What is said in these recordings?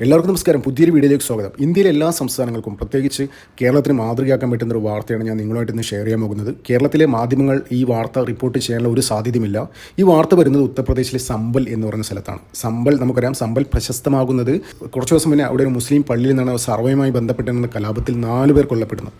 എല്ലാവർക്കും നമസ്കാരം. പുതിയൊരു വീഡിയോയിലേക്ക് സ്വാഗതം. ഇന്ത്യയിലെ എല്ലാ സംസ്ഥാനങ്ങൾക്കും പ്രത്യേകിച്ച് കേരളത്തിന് മാതൃകയാക്കാൻ പറ്റുന്ന ഒരു വാർത്തയാണ് ഞാൻ നിങ്ങളുമായിട്ട് ഇന്ന് ഷെയർ ചെയ്യാൻ പോകുന്നത്. കേരളത്തിലെ മാധ്യമങ്ങൾ ഈ വാർത്ത റിപ്പോർട്ട് ചെയ്യാനുള്ള ഒരു സാധ്യതയുമില്ല. ഈ വാർത്ത വരുന്നത് ഉത്തർപ്രദേശിലെ സമ്പൽ എന്ന് പറയുന്ന സ്ഥലത്താണ്. സമ്പൽ നമുക്കറിയാം. സമ്പൽ പ്രശസ്തമാകുന്നത് കുറച്ച് ദിവസം മുന്നേ അവിടെ ഒരു മുസ്ലിം പള്ളിയിൽ നിന്നാണ് സർവേയുമായി ബന്ധപ്പെട്ടിരുന്ന കലാപത്തിൽ നാല് പേർ കൊല്ലപ്പെടുന്നു.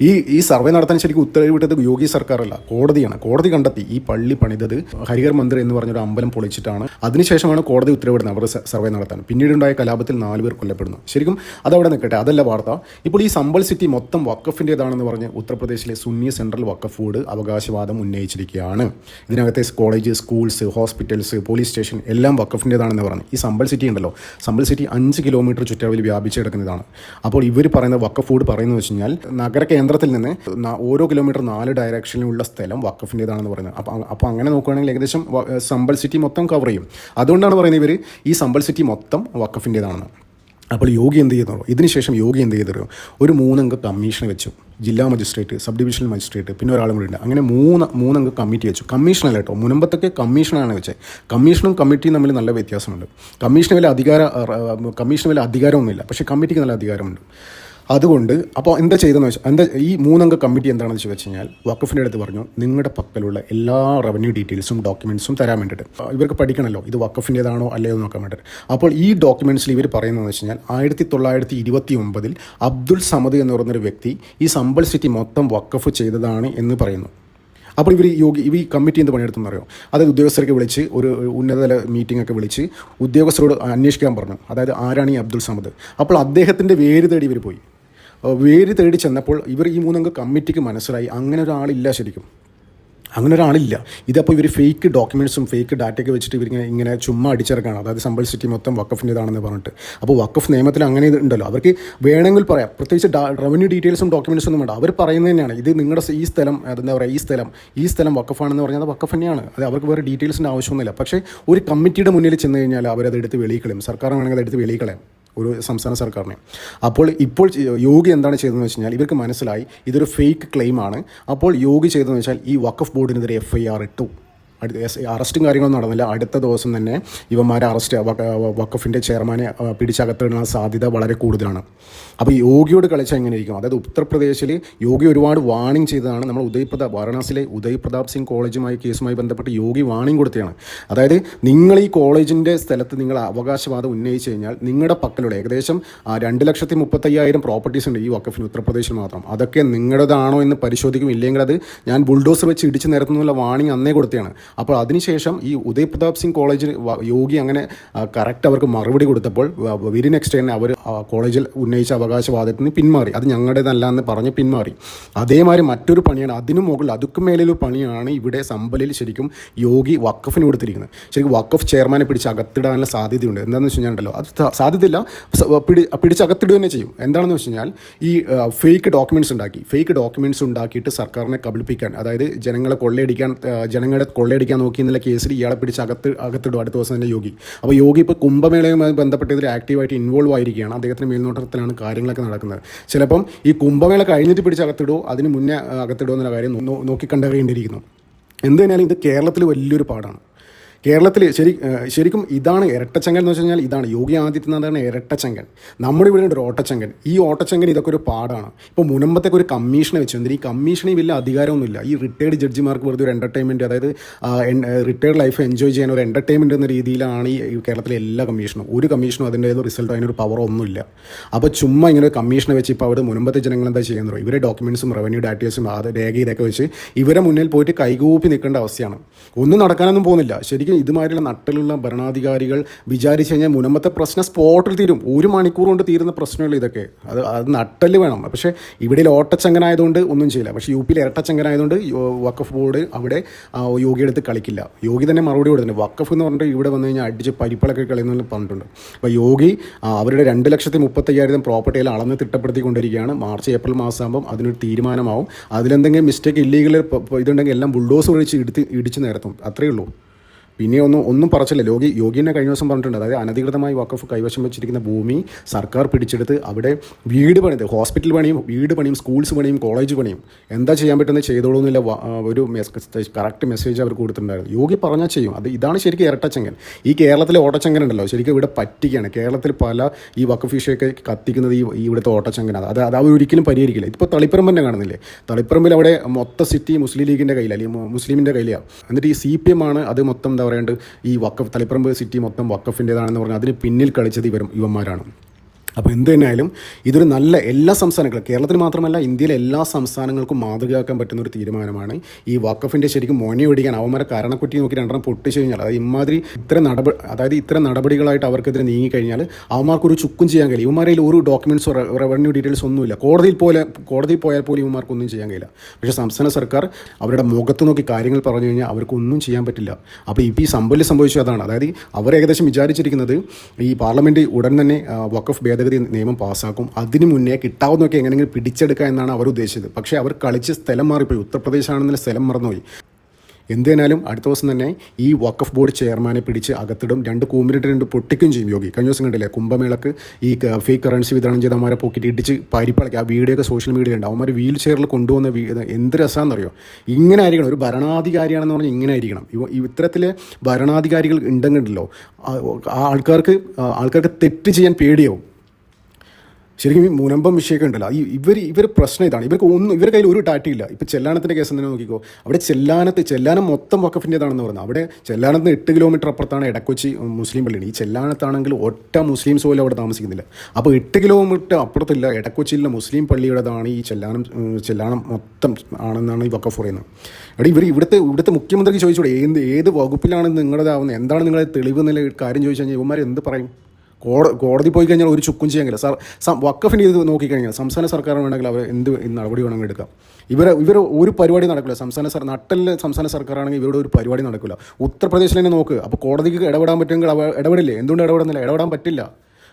ഈ ഈ സർവേ നടത്താൻ ശരിക്കും ഉത്തരവിട്ടത് യോഗി സർക്കാരല്ല കോടതിയാണ്. കോടതി കണ്ടെത്തി. ഈ പള്ളി പണിതത് ഹരിഹർ മന്ദിർ എന്ന് പറഞ്ഞൊരു അമ്പലം പൊളിച്ചിട്ടാണ്. അതിനുശേഷമാണ് കോടതി ഉത്തരവിടുന്നത്. അവർ സർവേ നടത്താൻ. പിന്നീടുണ്ടായ കലാപത്തിൽ നാല് പേർ കൊല്ലപ്പെടുന്നു. ശരിക്കും അതവിടെ നിൽക്കട്ടെ അതല്ല വാർത്ത. ഇപ്പോൾ ഈ സമ്പൽ സിറ്റി മൊത്തം വക്കഫിന്റേതാണെന്ന് പറഞ്ഞ് ഉത്തർപ്രദേശിലെ സുന്നി സെൻട്രൽ വക്കഫ് ബോർഡ് അവകാശവാദം ഉന്നയിച്ചിരിക്കുകയാണ്. ഇതിനകത്തെ college schools hospitals police station എല്ലാം വക്കഫിന്റേതാണെന്ന് പറഞ്ഞു. ഈ സമ്പൽ സിറ്റി ഉണ്ടല്ലോ സമ്പൽ സിറ്റി അഞ്ച് കിലോമീറ്റർ ചുറ്റളവിൽ വ്യാപിച്ച് കിടക്കുന്നതാണ്. അപ്പോൾ ഇവർ പറയുന്ന വക്കഫ് ബോർഡ് പറയുന്നത് വെച്ച് കഴിഞ്ഞാൽ നഗര കേന്ദ്രത്തിൽ നിന്ന് ഓരോ കിലോമീറ്റർ നാല് ഡയറക്ഷനിലുള്ള സ്ഥലം വക്കഫിന്റേതാണെന്ന് പറയുന്നത്. അപ്പോൾ അപ്പോൾ അങ്ങനെ നോക്കുകയാണെങ്കിൽ ഏകദേശം സംബൽ സിറ്റി മൊത്തം കവർ ചെയ്യും. അതുകൊണ്ടാണ് പറയുന്നത് ഇവർ ഈ സമ്പൽ സിറ്റി മൊത്തം വക്കഫിന്റേതാണെന്ന് അപ്പോൾ യോഗി എന്ത് ചെയ്യുന്നു? ഇതിനുശേഷം യോഗി എന്ത് ചെയ്തറിയോ ഒരു മൂന്നംഗ കമ്മീഷൻ വെച്ചു. ജില്ലാ മജിസ്ട്രേറ്റ് സബ് ഡിവിഷണൽ മജിസ്ട്രേറ്റ് പിന്നെ ഒരാളും കൂടി ഉണ്ട്. അങ്ങനെ മൂന്ന് മൂന്നംഗ കമ്മിറ്റി വെച്ചു. കമ്മീഷനല്ല കേട്ടോ. മുൻപത്തൊക്കെ കമ്മീഷനാണ് വെച്ചത് കമ്മീഷനും കമ്മിറ്റിയും തമ്മിൽ നല്ല വ്യത്യാസമുണ്ട്. കമ്മീഷന് വലിയ അധികാര കമ്മീഷന് വലിയ അധികാരമൊന്നുമില്ല. പക്ഷേ കമ്മിറ്റിക്ക് നല്ല അധികാരമുണ്ട്. അതുകൊണ്ട് അപ്പോൾ എന്താ ചെയ്തെന്ന് വെച്ചാൽ എന്താ ഈ മൂന്നംഗ കമ്മിറ്റി എന്താണെന്ന് വെച്ച് കഴിഞ്ഞാൽ വക്കഫിന്റെ അടുത്ത് പറഞ്ഞു നിങ്ങളുടെ പക്കലുള്ള എല്ലാ റവന്യൂ ഡീറ്റെയിൽസും ഡോക്യുമെൻസും തരാൻ വേണ്ടിയിട്ട്. ഇവർക്ക് പഠിക്കണമല്ലോ ഇത് വക്കഫിന്റേതാണോ അല്ലയോ നോക്കാൻ വേണ്ടിയിട്ട്. അപ്പോൾ ഈ ഡോക്യുമെന്റ്സിൽ ഇവർ പറയുന്നതെന്ന് വെച്ച് കഴിഞ്ഞാൽ ആയിരത്തി തൊള്ളായിരത്തി ഇരുപത്തി ഒമ്പതിൽ അബ്ദുൾ സമദ് എന്ന് പറയുന്നൊരു വ്യക്തി ഈ സമ്പൽ സിറ്റി മൊത്തം വക്കഫ് ചെയ്തതാണ് എന്ന് പറയുന്നു. അപ്പോൾ ഇവർ യോഗി ഇവർ ഈ കമ്മിറ്റി എന്ത് പണിയെടുത്തെന്ന് അറിയോ? അതായത് ഉദ്യോഗസ്ഥരൊക്കെ വിളിച്ച് ഒരു ഉന്നതതല മീറ്റിംഗ് ഒക്കെ വിളിച്ച് ഉദ്യോഗസ്ഥരോട് അന്വേഷിക്കാൻ പറഞ്ഞു. അതായത് ആരാണ് ഈ അബ്ദുൾ സമദ്? അപ്പോൾ അദ്ദേഹത്തിന്റെ വേര് തേടി ഇവർ പോയി. വേര് തേടി ചെന്നപ്പോൾ ഇവർ ഈ മൂന്നംഗ കമ്മിറ്റിക്ക് മനസ്സിലായി. അങ്ങനെ ഒരാളില്ല ശരിക്കും. അങ്ങനെ ഒരാളില്ല ഇതപ്പോൾ ഇവർ ഫേക്ക് ഡോക്യുമെന്റ്സും ഫേക്ക് ഡാറ്റയൊക്കെ വെച്ചിട്ട് ഇവരിങ്ങനെ ഇങ്ങനെ ചുമ്മാ അടിച്ചിറക്കാണ്. അതായത് സമ്പൽ സിറ്റി മൊത്തം വക്കഫിന്റെതാണെന്ന് പറഞ്ഞിട്ട്. അപ്പോൾ വക്കഫ് നിയമത്തിൽ അങ്ങനെ ഉണ്ടല്ലോ. അവർക്ക് വേണമെങ്കിൽ പറയാം. പ്രത്യേകിച്ച് റവന്യൂ ഡീറ്റെയിൽസും ഡോക്യുമെന്റ്സും ഒന്നും വേണ്ട. അവർ പറയുന്നത് തന്നെയാണ്. ഇത് നിങ്ങളുടെ ഈ സ്ഥലം എന്താ പറയുക ഈ സ്ഥലം ഈ സ്ഥലം വക്കഫാണെന്ന് പറഞ്ഞാൽ അത് വക്കഫ് തന്നെയാണ്. അത് അവർക്ക് വേറെ ഡീറ്റെയിൽസിന്റെ ആവശ്യമൊന്നുമില്ല. പക്ഷേ ഒരു കമ്മിറ്റിയുടെ മുന്നിൽ ചെന്ന് കഴിഞ്ഞാൽ അവരത് എടുത്ത് വെളിയിക്കളയും സർക്കാർ വേണമെങ്കിൽ അത് എടുത്ത് വെളിയിൽ കളയാം ഒരു സംസ്ഥാന സർക്കാരിനെ. അപ്പോൾ ഇപ്പോൾ യോഗി എന്താണ് ചെയ്തതെന്ന് വെച്ച് കഴിഞ്ഞാൽ ഇവർക്ക് മനസ്സിലായി ഇതൊരു ഫേക്ക് ക്ലെയിമാണ് അപ്പോൾ യോഗി ചെയ്തതെന്ന് വെച്ചാൽ ഈ വഖഫ് ബോർഡിനെതിരെ എഫ് ഐ ആർ ഇട്ടു. അറസ്റ്റും കാര്യങ്ങളും നടന്നില്ല. അടുത്ത ദിവസം തന്നെ ഇവന്മാരെ അറസ്റ്റ് വക്കഫിന്റെ ചെയർമാനെ പിടിച്ചകത്തിടുന്ന സാധ്യത വളരെ കൂടുതലാണ്. അപ്പോൾ യോഗിയോട് കളിച്ചാൽ എങ്ങനെ ഇരിക്കും അതായത് ഉത്തർപ്രദേശിൽ യോഗി ഒരുപാട് വാണിംഗ് ചെയ്തതാണ്. നമ്മൾ ഉദയ് പ്രതാപ് വാരണാസിയിലെ ഉദയ് പ്രതാപ് സിംഗ് കോളേജുമായി കേസുമായി ബന്ധപ്പെട്ട് യോഗി വാണിംഗ് കൊടുത്തതാണ് അതായത് നിങ്ങൾ ഈ കോളേജിന്റെ സ്ഥലത്ത് നിങ്ങൾ അവകാശവാദം ഉന്നയിച്ചു കഴിഞ്ഞാൽ നിങ്ങളുടെ പക്കലുള്ള ഏകദേശം രണ്ട് ലക്ഷത്തി മുപ്പത്തയ്യായിരം പ്രോപ്പർട്ടീസ് ഉണ്ട് ഈ വക്കഫിന് ഉത്തർപ്രദേശിൽ മാത്രം. അതൊക്കെ നിങ്ങളുടേതാണോ എന്ന് പരിശോധിക്കും. ഇല്ലെങ്കിൽ അത് ഞാൻ ബുൾഡോസർ വെച്ച് ഇടിച്ച് നിരത്തുന്നുള്ള വാണിംഗ് അന്നേ കൊടുത്തതാണ്. അപ്പോൾ അതിനുശേഷം ഈ ഉദയ് പ്രതാപ് സിംഗ് കോളേജിൽ യോഗി അങ്ങനെ കറക്റ്റ് അവർക്ക് മറുപടി കൊടുത്തപ്പോൾ വെരി നെക്സ്റ്റ് തന്നെ അവർ കോളേജിൽ ഉന്നയിച്ച അവകാശവാദത്തിൽ നിന്ന് പിന്മാറി. അത് ഞങ്ങളുടേതല്ല എന്ന് പറഞ്ഞ് പിന്മാറി. അതേമാതിരി മറ്റൊരു പണിയാണ് അതിനു മുകളിൽ അതുക്കും മേലൊരു പണിയാണ് ഇവിടെ സമ്പലിൽ ശരിക്കും യോഗി വക്കഫിന് കൊടുത്തിരിക്കുന്നത്. ശരിക്കും വക്കഫ് ചെയർമാനെ പിടിച്ച് അകത്തിടാനുള്ള സാധ്യതയുണ്ട്. എന്താണെന്ന് വെച്ച് കഴിഞ്ഞാൽ അത് സാധ്യതയില്ല പിടി പിടിച്ച് അകത്തിടുക തന്നെ ചെയ്യും. എന്താണെന്ന് വെച്ച് കഴിഞ്ഞാൽ ഈ ഫേക്ക് ഡോക്യുമെന്റ്സ് ഉണ്ടാക്കി ഫേക്ക് ഡോക്യുമെന്റ്സ് ഉണ്ടാക്കിയിട്ട് സർക്കാരിനെ കബളിപ്പിക്കാൻ അതായത് ജനങ്ങളെ കൊള്ളയടിക്കാൻ ജനങ്ങളെ ജനങ്ങളെ കൊള്ളയടിക്കാൻ നോക്കി എന്നുള്ള കേസിൽ ഇയാളെ പിടിച്ച് അകത്ത് അകത്തിടും അടുത്ത ദിവസം തന്നെ യോഗി. അപ്പോൾ യോഗി ഇപ്പോൾ കുംഭമേളയുമായി ബന്ധപ്പെട്ട് ഇതിൽ ആക്റ്റീവായിട്ട് ഇൻവോൾവ് ആയിരിക്കുകയാണ്. അദ്ദേഹത്തിന് മേൽനോട്ടത്തിലാണ് കാര്യങ്ങളൊക്കെ നടക്കുന്നത്. ചിലപ്പം ഈ കുംഭമേള കഴിഞ്ഞിട്ട് പിടിച്ച് അകത്തിടുമോ അതിന് മുന്നേ അകത്തിടുമോ എന്നുള്ള കാര്യം നോക്കി കണ്ടറിയേണ്ടിയിരിക്കുന്നു എന്ത് തന്നെയാലും ഇത് കേരളത്തിൽ വലിയൊരു പാടാണ്. കേരളത്തിൽ ശരി ശരിക്കും ഇതാണ് ഇരട്ടച്ചങ്കൻ എന്ന് വെച്ച് കഴിഞ്ഞാൽ ഇതാണ് യോഗി ആദിത്യനാഥാണ് ഇരട്ടച്ചങ്കൻ. നമ്മുടെ ഇവിടെ ഉണ്ട് ഒരു ഓട്ടച്ചങ്കൻ. ഈ ഓട്ടച്ചങ്കൻ ഇതൊക്കെ ഒരു പാടാണ്. ഇപ്പോൾ മുനമ്പത്തേക്ക് ഒരു കമ്മീഷനെ വെച്ചിട്ടുണ്ട്. ഈ കമ്മീഷന് വലിയ അധികാരമൊന്നുമില്ല. ഈ റിട്ടയർഡ് ജഡ്ജിമാർക്ക് വെറുതെ ഒരു എന്റർടൈൻമെന്റ് അതായത് റിട്ടയർഡ് ലൈഫ് എൻജോയ് ചെയ്യാൻ ഒരു എന്റർടൈൻമെന്റ് എന്ന രീതിയിലാണ് ഈ കേരളത്തിലെ എല്ലാ കമ്മീഷനും. ഒരു കമ്മീഷനും അതിന്റെ ഏത് റിസൾട്ടോ അതിനൊരു പവറോ ഒന്നുമില്ല. അപ്പോൾ ചുമ്മാ ഇങ്ങനെ ഒരു കമ്മീഷനെ വെച്ച് ഇപ്പോൾ അവിടെ മുനമ്പത്തെ ജനങ്ങൾ എന്താ ചെയ്യുന്നത്? ഇവരെ ഡോക്യുമെന്റ്സും റവന്യൂ ഡാറ്റേഴ്സും അത് രേഖ ഇതൊക്കെ വെച്ച് ഇവരെ മുന്നിൽ പോയിട്ട് കൈകൂപ്പി നിൽക്കേണ്ട അവസ്ഥയാണ്. ഒന്നും നടക്കാനൊന്നും പോകുന്നില്ല. ശരിക്കും ഇതുമാതിരിയുള്ള നട്ടിലുള്ള ഭരണാധികാരികൾ വിചാരിച്ചു കഴിഞ്ഞാൽ മുനമ്പത്തെ പ്രശ്നം സ്പോട്ടിൽ തീരും. ഒരു മണിക്കൂർ കൊണ്ട് തീരുന്ന പ്രശ്നമുള്ള ഇതൊക്കെ? അത് അത് നട്ടൽ വേണം. പക്ഷേ ഇവിടെ ഓട്ടച്ചങ്കനായതുകൊണ്ട് ഒന്നും ചെയ്യില്ല. പക്ഷേ യു പിയിൽ ഇരട്ടച്ചങ്കനായതുകൊണ്ട് വക്കഫ് ബോർഡ് അവിടെ യോഗിയെടുത്ത് കളിക്കില്ല. യോഗി തന്നെ മറുപടി കൊടുത്തിട്ടുണ്ട്. വക്കഫ് എന്ന് പറഞ്ഞിട്ട് ഇവിടെ വന്നു കഴിഞ്ഞാൽ അടിച്ച് പരിപ്പളൊക്കെ കളിയെന്ന് പറഞ്ഞിട്ടുണ്ട്. അപ്പോൾ യോഗി അവരുടെ രണ്ട് ലക്ഷത്തി മുപ്പത്തയ്യായിരം പ്രോപ്പർട്ടിയിൽ അളന്ന് തിട്ടപ്പെടുത്തിക്കൊണ്ടിരിക്കുകയാണ്. മാർച്ച് ഏപ്രിൽ മാസമാകുമ്പം അതിനൊരു തീരുമാനമാവും. അതിലെന്തെങ്കിലും മിസ്റ്റേക്ക് ഇല്ലീഗൽ ഇതുണ്ടെങ്കിൽ എല്ലാം ബുൾഡോസ് ഒഴിച്ച് ഇടുത്തി ഇടിച്ച് നിരത്തും. അത്രയേ ഉള്ളൂ. പിന്നെ ഒന്നും ഒന്നും പറച്ചില്ല. യോഗി യോഗിനെ കഴിഞ്ഞ ദിവസം പറഞ്ഞിട്ടുണ്ട്. അതായത് അനധികൃതമായി വക്കഫ് കൈവശം വെച്ചിരിക്കുന്ന ഭൂമി സർക്കാർ പിടിച്ചെടുത്ത് അവിടെ വീട് പണിത് ഹോസ്പിറ്റൽ പണിയും വീട് പണിയും സ്കൂൾസ് പണിയും കോളേജ് പണിയും എന്താ ചെയ്യാൻ പറ്റുന്നത് ചെയ്തോളൂ ആ, ഒരു കറക്റ്റ് മെസ്സേജ് അവർ കൊടുത്തിട്ടുണ്ടായിരുന്നു. യോഗി പറഞ്ഞാൽ ചെയ്യും. അത് ഇതാണ് ശരിക്കും ഇരട്ടച്ചങ്കൻ ഈ കേരളത്തിലെ ഓട്ടച്ചങ്കൻ ഉണ്ടല്ലോ ശരിക്കും ഇവിടെ പറ്റിക്കുകയാണ് കേരളത്തിൽ പല ഈ വക്കഫ് വിഷയമൊക്കെ കത്തിക്കുന്നത് ഈ ഇവിടുത്തെ ഓട്ടച്ചങ്കനാണ് അത് അത് അവർ ഒരിക്കലും പരിഹരിക്കില്ല. ഇപ്പോൾ തളിപ്പറമ്പ് തന്നെ കാണുന്നില്ലേ? തളിപ്പറമ്പിൽ അവിടെ മൊത്ത സിറ്റി മുസ്ലിം ലീഗിന്റെ കയ്യിലാണ് അല്ലെങ്കിൽ മുസ്ലിമിന്റെ കയ്യിലാണ് എന്നിട്ട് ഈ സി പി എം ആണ് അത് മൊത്തം എന്താ പറയേണ്ടത് ഈ വക്കഫ് തളിപ്പറമ്പ് സിറ്റി മൊത്തം വക്കഫിന്റെതാണെന്ന് പറഞ്ഞാൽ അതിന് പിന്നിൽ കളിച്ചത് ഇവരും ഇവന്മാരാണ് അപ്പോൾ എന്ത് തന്നെയായാലും ഇതൊരു നല്ല എല്ലാ സംസ്ഥാനങ്ങളും കേരളത്തിന് മാത്രമല്ല ഇന്ത്യയിലെ എല്ലാ സംസ്ഥാനങ്ങൾക്കും മാതൃകയാക്കാൻ പറ്റുന്ന ഒരു തീരുമാനമാണ്. ഈ വക്കഫിന്റെ ശരിക്കും മോനെ ഒടിക്കാൻ അവന്മാരെ കാരണക്കുറ്റി നോക്കി രണ്ടെണ്ണം പൊട്ടിച്ചു കഴിഞ്ഞാൽ അതായത് ഇമാതിരി ഇത്ര നടപടി അതായത് ഇത്ര നടപടികളായിട്ട് അവർക്കെതിരെ നീങ്ങിക്കഴിഞ്ഞാൽ അവന്മാർക്കൊരു ചുക്കും ചെയ്യാൻ കഴിയും ഇവന്മാരിൽ ഒരു ഡോക്യുമെന്റ്സോ റവന്യൂ ഡീറ്റെയിൽസ് ഒന്നുമില്ല. കോടതിയിൽ പോലെ കോടതിയിൽ പോയാൽ പോലും ഇവന്മാർക്കൊന്നും ചെയ്യാൻ കഴിയില്ല. പക്ഷേ സംസ്ഥാന സർക്കാർ അവരുടെ മുഖത്ത് നോക്കി കാര്യങ്ങൾ പറഞ്ഞു കഴിഞ്ഞാൽ അവർക്കൊന്നും ചെയ്യാൻ പറ്റില്ല. അപ്പോൾ ഇപ്പോൾ ഈ സംഭവം സംഭവിച്ചു അതാണ്. അതായത് അവർ ഏകദേശം വിചാരിച്ചിരിക്കുന്നത് ഈ പാർലമെന്റ് ഉടൻ തന്നെ വക്കഫ് വഖഫ് ഭേദഗതി നിയമം പാസ്സാക്കും. അതിനു മുന്നേ കിട്ടാവുന്നൊക്കെ എങ്ങനെയെങ്കിലും പിടിച്ചെടുക്കുക എന്നാണ് അവർ ഉദ്ദേശിച്ചത്. പക്ഷേ അവർ കളിച്ച് സ്ഥലം മാറിപ്പോയി. ഉത്തർപ്രദേശാണെന്നുള്ള സ്ഥലം മറന്നുപോയി. എന്തിനാലും അടുത്ത ദിവസം തന്നെ ഈ വക്കഫ് ബോർഡ് ചെയർമാനെ പിടിച്ച് അകത്തിടും. രണ്ട് കൂമ്പിലിട്ട് രണ്ട് പൊട്ടിക്കും ചെയ്യും യോഗി. കഴിഞ്ഞ ദിവസം കണ്ടില്ലേ കുംഭമേളക്ക് ഈ ഫേക്ക് കറൻസി വിതരണം ചെയ്ത് അവന്മാരെ പോക്കിയിട്ട് ഇടിച്ച് പരിപ്പളക്കി ആ വീഡിയോ ഒക്കെ സോഷ്യൽ മീഡിയ ഉണ്ട്. അവന്മാർ വീൽ ചെയറിൽ കൊണ്ടുവന്ന എന്ത് രസമാണെന്നറിയോ ഇങ്ങനെ ആയിരിക്കണം. ഒരു ഭരണാധികാരിയാണെന്ന് പറഞ്ഞാൽ ഇങ്ങനെ ആയിരിക്കണം. ഇവ ഇത്തരത്തിലെ ഭരണാധികാരികൾ ഉണ്ടെങ്കിലോ ആൾക്കാർക്ക് ആൾക്കാർക്ക് തെറ്റ് ചെയ്യാൻ പേടിയാവും. ശരിക്കും ഈ മുനമ്പം വിഷയമൊക്കെ ഉണ്ടല്ലോ. ഈ ഇവർ ഇവർ പ്രശ്നം ഇതാണ്. ഇവർക്ക് ഒന്നും ഇവരുടെ കയ്യിൽ ഒരു ടാറ്റയില്ല ഇപ്പോൾ ചെല്ലാനത്തിന്റെ കേസ് തന്നെ നോക്കിക്കോ. അവിടെ ചെല്ലാനത്ത് ചെല്ലാനം മൊത്തം വക്കഫിന്റെതാണെന്ന് പറഞ്ഞു അവിടെ ചെല്ലാനത്ത് എട്ട് കിലോമീറ്റർ അപ്പുറത്താണ് ഇടക്കൊച്ചി മുസ്ലിം പള്ളിയാണ്. ഈ ചെല്ലാനത്താണെങ്കിൽ ഒറ്റ മുസ്ലിംസ് പോലും അവിടെ താമസിക്കുന്നില്ല. അപ്പോൾ എട്ട് കിലോമീറ്റർ അപ്പുറത്തില്ല ഇടക്കൊച്ചിയിലെ മുസ്ലിം പള്ളിയുടേതാണ് ഈ ചെല്ലാനം ചെല്ലാനം മൊത്തം ആണെന്നാണ് ഈ വക്കഫ് പറയുന്നത്. അവിടെ ഇവർ ഇവിടുത്തെ ഇവിടുത്തെ മുഖ്യമന്ത്രിക്ക് ചോദിച്ചൂടെ. ഏത് ഏത് വകുപ്പിലാണ് നിങ്ങളുടേതാവുന്നത് എന്താണ് നിങ്ങളുടെ തെളിവ് എന്നുള്ള കാര്യം ചോദിച്ചു കഴിഞ്ഞാൽ ഇവന്മാർ എന്ത് പറയും? കോടതി പോയി കഴിഞ്ഞാൽ ഒരു ചുക്കും ചെയ്യാൻ കഴിയില്ല സാർ വക്കഫിന് ഇത് നോക്കിക്കഴിഞ്ഞാൽ സംസ്ഥാന സർക്കാർ വേണമെങ്കിൽ അവർ എന്ത് നടപടി വേണമെങ്കിൽ എടുക്കാം. ഇവർ ഇവർ ഒരു പരിപാടി നടക്കില്ല. സംസ്ഥാന സർ നട്ടലിൽ സംസ്ഥാന സർക്കാരാണെങ്കിൽ ഇവരുടെ ഒരു പരിപാടി നടക്കില്ല. ഉത്തർപ്രദേശിൽ തന്നെ നോക്ക്. അപ്പോൾ കോടതിക്ക് ഇടപെടാൻ പറ്റുമെങ്കിൽ ഇടപെടില്ലേ? എന്തുകൊണ്ട് ഇടപെടുന്നില്ല? ഇടപെടാൻ പറ്റില്ല.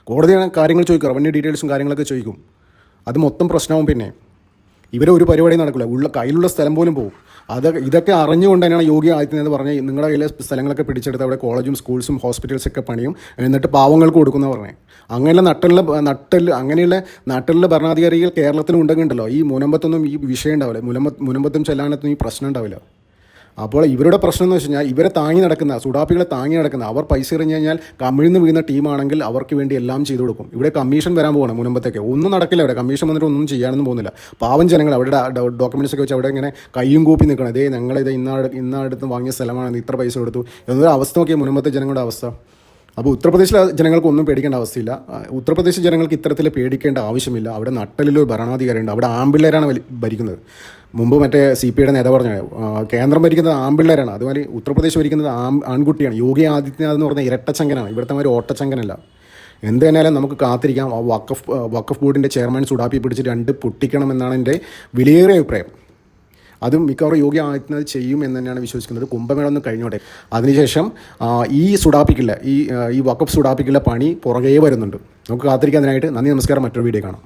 കോടതിയാണ് കാര്യങ്ങൾ ചോദിക്കും റവന്യൂ ഡീറ്റെയിൽസും കാര്യങ്ങളൊക്കെ ചോദിക്കും. അത് മൊത്തം പ്രശ്നവും പിന്നെ. ഇവരെ ഒരു പരിപാടി നടക്കില്ല. ഉള്ള കയ്യിലുള്ള സ്ഥലം പോലും പോകും അതൊക്കെ ഇതൊക്കെ അറിഞ്ഞുകൊണ്ട് തന്നെയാണ് യോഗി ആദിത്യനാഥ് പറഞ്ഞ നിങ്ങളുടെ കയ്യിലെ സ്ഥലങ്ങളൊക്കെ പിടിച്ചെടുത്ത് അവിടെ കോളേജും സ്കൂൾസും ഹോസ്പിറ്റൽസൊക്കെ പണിയും. എന്നിട്ട് പാവങ്ങൾക്ക് കൊടുക്കുന്ന പറഞ്ഞേ. അങ്ങനെയുള്ള നട്ടലിലെ നട്ടൽ അങ്ങനെയുള്ള നട്ടലിലെ ഭരണാധികാരികൾ കേരളത്തിൽ ഉണ്ടെങ്കിണ്ടല്ലോ ഈ മുനമ്പത്തൊന്നും ഈ വിഷയം ഉണ്ടാവില്ല. മുനമ്പ മുനമ്പത്തും ചെല്ലാനത്തും ഈ പ്രശ്നം ഉണ്ടാവില്ല. അപ്പോൾ ഇവരുടെ പ്രശ്നം എന്ന് വെച്ച് കഴിഞ്ഞാൽ ഇവരെ താങ്ങി നടക്കുന്ന സുഡാപ്പികളെ താങ്ങി നടക്കുന്ന അവർ പൈസ എറിഞ്ഞു കഴിഞ്ഞാൽ കമിഴ്ന്ന് വീഴുന്ന ടീമാണെങ്കിൽ അവർക്ക് വേണ്ടി എല്ലാം ചെയ്തു കൊടുക്കും. ഇവിടെ കമ്മീഷൻ വരാൻ പോകണം മുൻപത്തേക്ക് ഒന്നും നടക്കില്ല അവിടെ കമ്മീഷൻ വന്നിട്ട് ഒന്നും ചെയ്യാനൊന്നും പോകുന്നില്ല. പാവം ജനങ്ങൾ അവരുടെ ഡോക്യുമെന്റ്സ് ഒക്കെ വെച്ച് അവിടെ ഇങ്ങനെ കയ്യും കൂപ്പി നിൽക്കണം. അതേ ഞങ്ങളിത് ഇന്നാട് ഇന്നാടുത്ത് വാങ്ങിയ സ്ഥലമാണ്. ഇത്ര പൈസ കൊടുത്തു. എന്നൊരു അവസ്ഥ നോക്കിയാൽ മുൻപത്തെ ജനങ്ങളുടെ അവസ്ഥ. അപ്പോൾ ഉത്തർപ്രദേശിലെ ജനങ്ങൾക്ക് ഒന്നും പേടിക്കേണ്ട അവസ്ഥയില്ല. ഉത്തർപ്രദേശ് ജനങ്ങൾക്ക് ഇത്തരത്തിൽ പേടിക്കേണ്ട ആവശ്യമില്ല. അവിടെ നട്ടലിലൊരു ഭരണാധികാരിയുണ്ട്? അവിടെ ആമ്പിള്ളേരാണ് ഭരിക്കുന്നത്. മുമ്പ് മറ്റേ സി പി ഐയുടെ നേതാവ് പറഞ്ഞു കേന്ദ്രം ഭരിക്കുന്നത് ആമ്പിള്ളേരാണ്. അതുമാതിരി ഉത്തർപ്രദേശ് ഭരിക്കുന്നത് ആം ആൺകുട്ടിയാണ്. യോഗി ആദിത്യനാഥ് എന്ന് പറഞ്ഞ ഇരട്ടച്ചങ്കനാണ് ഇവിടുത്തെ മാതിരി ഓട്ടച്ചങ്കനല്ല എന്ത് തന്നെയാലും നമുക്ക് കാത്തിരിക്കാം. ആ വക്കഫ് വക്കഫ് ബോർഡിന്റെ ചെയർമാൻ സുഡാപ്പി പിടിച്ച് രണ്ട് പൊട്ടിക്കണമെന്നാണ് എന്റെ വിലയേറിയ അഭിപ്രായം. അതും മിക്കവാറും യോഗി ആദിത്യനാഥ് ചെയ്യും എന്ന് തന്നെയാണ് വിശ്വസിക്കുന്നത്. കുംഭമേള ഒന്ന് കഴിഞ്ഞോട്ടെ. അതിനുശേഷം ഈ സുഡാപ്പിക്കുള്ള ഈ ഈ വക്കഫ് സുഡാപ്പിക്കുള്ള പണി പുറകെ വരുന്നുണ്ട്. നമുക്ക് കാത്തിരിക്കാനായിട്ട് നന്ദി നമസ്കാരം. മറ്റൊരു വീഡിയോ കാണാം.